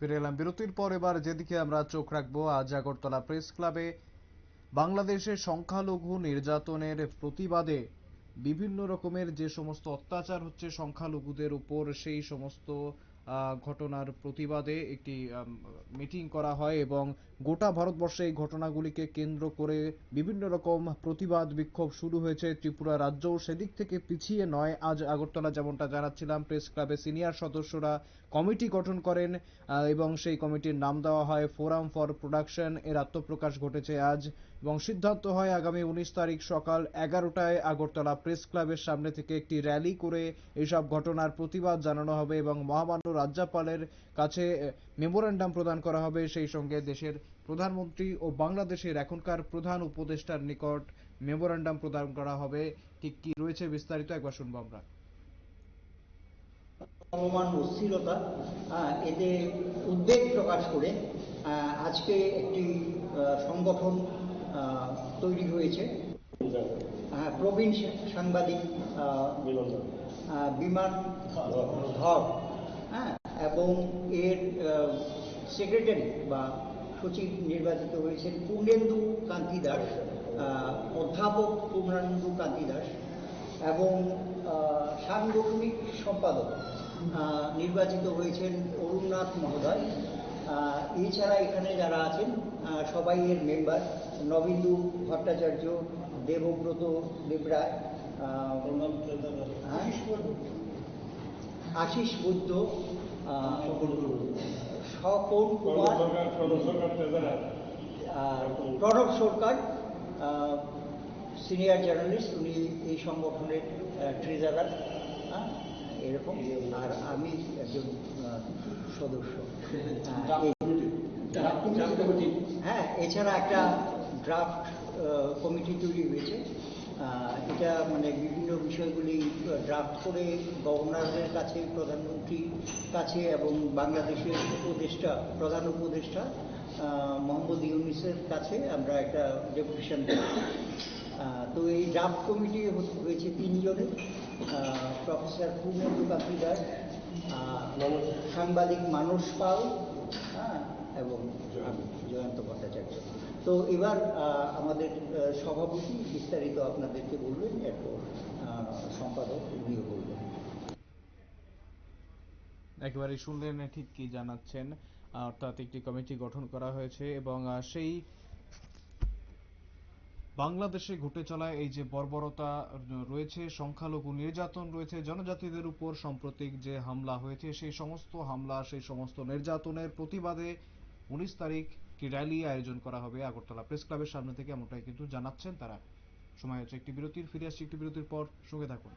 ফিরে এলাম বিরতির পর এবার যেদিকে আমরা চোখ রাখব, আজ আগরতলা প্রেস ক্লাবে বাংলাদেশে সংখ্যালঘু নির্যাতনের প্রতিবাদে বিভিন্ন রকমের যে সমস্ত অত্যাচার হচ্ছে সংখ্যালঘুদের উপর, সেই সমস্ত ঘটনার প্রতিবাদে একটি মিটিং করা হয় এবং গোটা ভারতবর্ষে এই ঘটনাগুলিকে কেন্দ্র করে বিভিন্ন রকম প্রতিবাদ বিক্ষোভ শুরু হয়েছে। ত্রিপুরা রাজ্যও সেদিক থেকে পিছিয়ে নয়। আজ আগরতলা যেমনটা জানাচ্ছিলাম, প্রেস ক্লাবে সিনিয়র সদস্যরা কমিটি গঠন করেন এবং সেই কমিটির নাম দেওয়া হয় ফোরাম ফর প্রোডাকশন। এর আত্মপ্রকাশ ঘটেছে আজ এবং সিদ্ধান্ত হয় আগামী উনিশ তারিখ সকাল এগারোটায় আগরতলা প্রেস ক্লাবের সামনে থেকে একটি র্যালি করে এইসব ঘটনার প্রতিবাদ জানানো হবে এবং মহামান্য রাজ্যপালের কাছে মেমোরেন্ডাম প্রদান করা হবে। সেই সঙ্গে দেশের প্রধানমন্ত্রী ও বাংলাদেশের এখনকার প্রধান উপদেষ্টার নিকট মেমোরেন্ডাম প্রদান করা হবে। ঠিক কি রয়েছে বিস্তারিত একবার শুনব আমরা। চলমান অস্থিরতা এতে উদ্বেগ প্রকাশ করে আজকে একটি সংগঠন তৈরি হয়েছে। হ্যাঁ, প্রবীণ সাংবাদিক বিমান ধর হ্যাঁ এবং এর সেক্রেটারি বা সচিব নির্বাচিত হয়েছেন পূর্ণেন্দু কান্তি দাস অধ্যাপক পূর্ণেন্দু কান্তি দাস এবং সাংগঠনিক সম্পাদক নির্বাচিত হয়েছেন অরুণনাথ মহোদয় এছাড়া এখানে যারা আছেন সবাই এর মেম্বার নবিন্দু ভট্টাচার্য দেবব্রত দেবরায় হ্যাঁ? আশিস বৈদ্য স্বপন কুমার প্রণব সরকার সিনিয়র জার্নালিস্ট উনি এই সংগঠনের ট্রেজারার এরকম আর আমি একজন সদস্য। হ্যাঁ এছাড়া একটা ড্রাফট কমিটি তৈরি হয়েছে। এটা মানে বিভিন্ন বিষয়গুলি ড্রাফট করে গভর্নরের কাছে প্রধানমন্ত্রীর কাছে এবং বাংলাদেশের উপদেষ্টা প্রধান উপদেষ্টা মোহাম্মদ ইউনিসের কাছে আমরা একটা ডেপুটেশন তো এই ড্রাফট কমিটি হয়েছে তিনজনের প্রফেসর পূর্ণেন্দু কাকি দাস আহ, সাংবাদিক মানস পাল হ্যাঁ এবং জয়ন্ত ভট্টাচার্য। তো এবার আমাদের সভাপতি বিস্তারিত আপনাদেরকে বলবেন এরপর সম্পাদক উনিও বলবেন। একেবারে শুনলেন ঠিক কি জানাচ্ছেন? অর্থাৎ একটি কমিটি গঠন করা হয়েছে এবং সেই বাংলাদেশে ঘটে চলা এই যে বর্বরতা রয়েছে, সংখ্যালঘু নির্যাতন রয়েছে, জনজাতিদের উপর সাম্প্রতিক যে হামলা হয়েছে, সেই সমস্ত হামলা, সেই সমস্ত নির্যাতনের প্রতিবাদে উনিশ তারিখ একটি র্যালি আয়োজন করা হবে আগরতলা প্রেস ক্লাবের সামনে থেকে, এমনটাই কিন্তু জানাচ্ছেন তারা। সময় হচ্ছে একটি বিরতির, ফিরে আসছি একটি বিরতির পর সঙ্গে থাকুন।